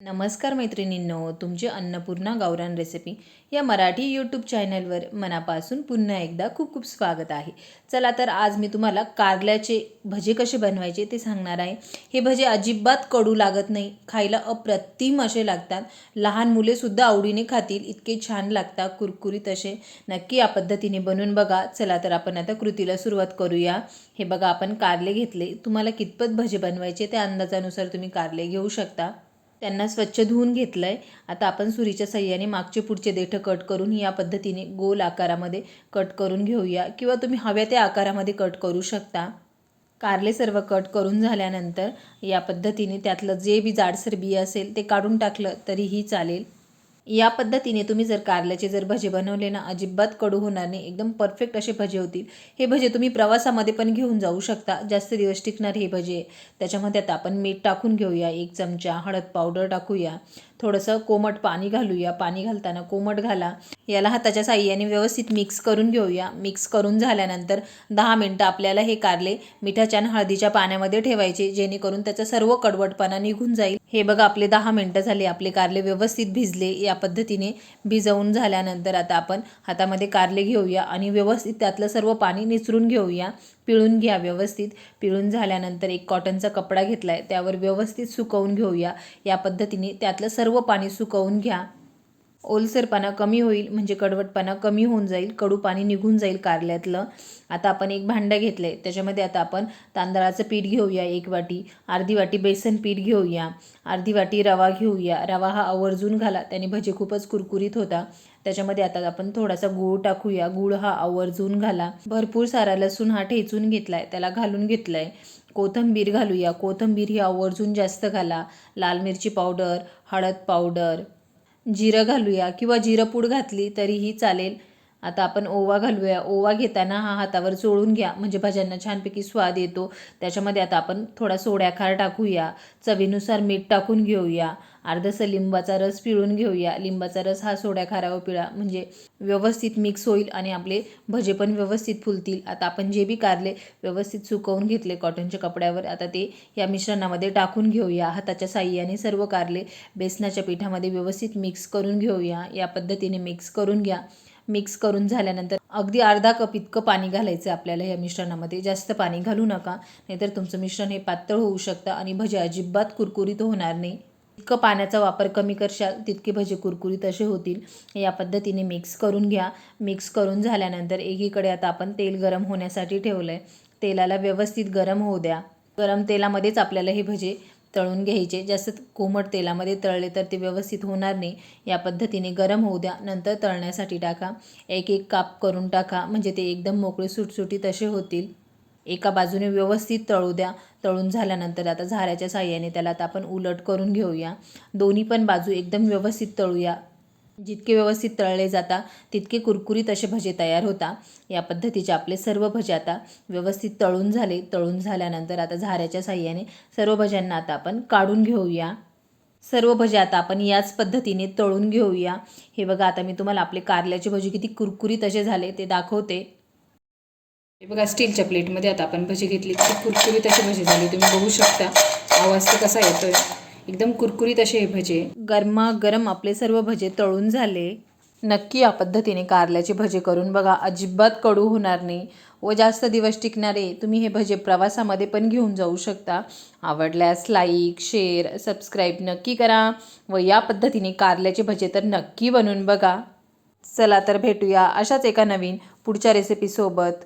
नमस्कार मैत्रिणींनो तुमचे अन्नपूर्णा गावरान रेसिपी या मराठी यूट्यूब चॅनलवर मनापासून पुन्हा एकदा खूप खूप स्वागत आहे. चला तर आज मी तुम्हाला कारल्याचे भजे कसे बनवायचे ते सांगणार आहे. हे भजे अजिबात कडू लागत नाही खायला अप्रतिम असे लागतात. लहान मुलेसुद्धा आवडीने खातील इतके छान लागतात कुरकुरीत असे. नक्की या पद्धतीने बनवून बघा. चला तर आपण आता कृतीला सुरुवात करूया. हे बघा आपण कारले घेतले. तुम्हाला कितपत भजे बनवायचे त्या अंदाजानुसार तुम्ही कारले घेऊ शकता. त्यांना स्वच्छ धुवून घेतलं आहे आता आपण सुरीच्या सहाय्याने मागचे पुढचे देठं कट करून या पद्धतीने गोल आकारामध्ये कट करून घेऊया. किंवा तुम्ही हव्या त्या आकारामध्ये कट करू शकता. कारले सर्व कट करून झाल्यानंतर या पद्धतीने त्यातलं जे बी जाडसर बी असेल ते काढून टाकलं तरीही चालेल. या पद्धतीने तुम्ही जर कारल्याचे जर भजे बनवले ना अजिबात कडू होणार नाही. एकदम परफेक्ट असे भजे होतील. हे भजे तुम्ही प्रवासामध्ये पण घेऊन जाऊ शकता. जास्त दिवस टिकणार हे भजे. त्याच्यामध्ये आता आपण मीठ टाकून घेऊया. एक चमचा हळद पावडर टाकूया. थोडंसं कोमट पाणी घालूया. पाणी घालताना कोमट घाला. याला हाताच्या साह्याने व्यवस्थित मिक्स करून घेऊया. मिक्स करून झाल्यानंतर दहा मिनटं आपल्याला हे कारले मिठाच्या आणि हळदीच्या पाण्यामध्ये ठेवायचे जेणेकरून त्याचा सर्व कडवटपणा निघून जाईल. हे बघा आपले दहा मिनटं झाले. आपले कारले व्यवस्थित भिजले. या पद्धतीने भिजवून झाल्यानंतर आता आपण हातामध्ये कारले घेऊया आणि व्यवस्थित त्यातलं सर्व पाणी निचरून घेऊया. पिळून घ्या व्यवस्थित. पिळून झाल्यानंतर एक कॉटनचा कपडा घेतला आहे त्यावर व्यवस्थित सुकवून घेऊया. या पद्धतीने त्यातलं सर्व पाणी सुकवून घ्या. ओलसरपणा कमी होईल म्हणजे कडवटपणा कमी होऊन जाईल कडू पाणी निघून जाईल कारल्यातलं. आता आपण एक भांडं घेतलं आहे त्याच्यामध्ये आता आपण तांदळाचं पीठ घेऊया एक वाटी अर्धी वाटी बेसन पीठ घेऊया अर्धी वाटी रवा घेऊया. रवा हा आवर्जून घाला त्याने भजे खूपच कुरकुरीत होता. त्याच्यामध्ये आता आपण थोडासा गूळ टाकूया गूळ हा आवर्जून घाला. भरपूर सारा लसूण हा ठेचून घेतला आहे त्याला घालून घेतलं आहे कोथंबीर घालूया कोथंबीर ही आवर्जून जास्त घाला. लाल मिरची पावडर हळद पावडर जिरं घालूया किंवा जिरं पूड घातली तरीही चालेल. आता आपण ओवा घालूया. ओवा घेताना हा हातावर चोळून घ्या. म्हणजे भाज्यांना छानपैकी स्वाद येतो. त्याच्यामध्ये आता आपण थोडा सोड्याखार टाकूया. चवीनुसार मीठ टाकून घेऊया. अर्धसं लिंबाचा रस पिळून घेऊया. लिंबाचा रस हा सोड्या खारावर पिळा. म्हणजे व्यवस्थित मिक्स होईल आणि आपले भजे पण व्यवस्थित फुलतील. आता आपण जे बी कारले व्यवस्थित सुकवून घेतले कॉटनच्या कपड्यावर. आता ते या मिश्रणामध्ये टाकून घेऊया. हाताच्या साह्याने सर्व कारले बेसनाच्या पिठामध्ये व्यवस्थित मिक्स करून घेऊया. या पद्धतीने मिक्स करून घ्या. मिक्स करून झाल्यानंतर अगदी अर्धा कप इतकं पाणी घालायचं आपल्याला या मिश्रणामध्ये. जास्त पाणी घालू नका नाहीतर तुमचं मिश्रण हे पातळ होऊ शकतं आणि भजे अजिबात कुरकुरीत होणार नाही. इतकं पाण्याचा वापर कमी करशाल तितके भजे कुरकुरीत असे होतील. या पद्धतीने मिक्स करून घ्या. मिक्स करून झाल्यानंतर एकीकडे आता आपण तेल गरम होण्यासाठी ठेवलं आहे तेलाला व्यवस्थित गरम होऊ द्या. गरम तेलामध्येच आपल्याला हे भजे तळून घ्यायचे. जास्त कोमट तेलामध्ये तळले तर ते व्यवस्थित होणार नाही. या पद्धतीने गरम होऊ द्या. नंतर तळण्यासाठी टाका. एक एक काप करून टाका. म्हणजे ते एकदम मोकळे सुटसुटीत असे होतील. एका बाजूने व्यवस्थित तळू द्या. तळून झाल्यानंतर आता झाऱ्याच्या साह्याने त्याला आता आपण उलट करून घेऊया. दोन्ही पण बाजू एकदम व्यवस्थित तळूया. जितके व्यवस्थित तळले जाता तितके कुरकुरीत असे भजे तयार होता. या पद्धतीचे आपले सर्व भजे आता व्यवस्थित तळून झाले. तळून झाल्यानंतर आता झाऱ्याच्या साह्याने सर्व भज्यांना आता आपण काढून घेऊया. सर्व भजे आता आपण याच पद्धतीने तळून घेऊया. हे बघा आता मी तुम्हाला आपले कारल्याचे भजे किती कुरकुरीत असे झाले ते दाखवते. हे बघा स्टीलच्या प्लेटमध्ये आता आपण भजी घेतली. किती कुरकुरीत असे भजी झाले. तुम्ही बघू शकता. आवाज तर कसा येतोय. एकदम कुरकुरीत असे हे भजे. गरमागरम आपले सर्व भजे तळून झाले. नक्की या पद्धतीने कारल्याचे भजे करून बघा. अजिबात कडू होणार नाही. व जास्त दिवस टिकणारे तुम्ही हे भजे प्रवासामध्ये पण घेऊन जाऊ शकता. आवडल्यास लाईक शेअर सबस्क्राईब नक्की करा. व या पद्धतीने कारल्याचे भजे तर नक्की बनवून बघा. चला तर भेटूया अशाच एका नवीन पुढच्या रेसिपीसोबत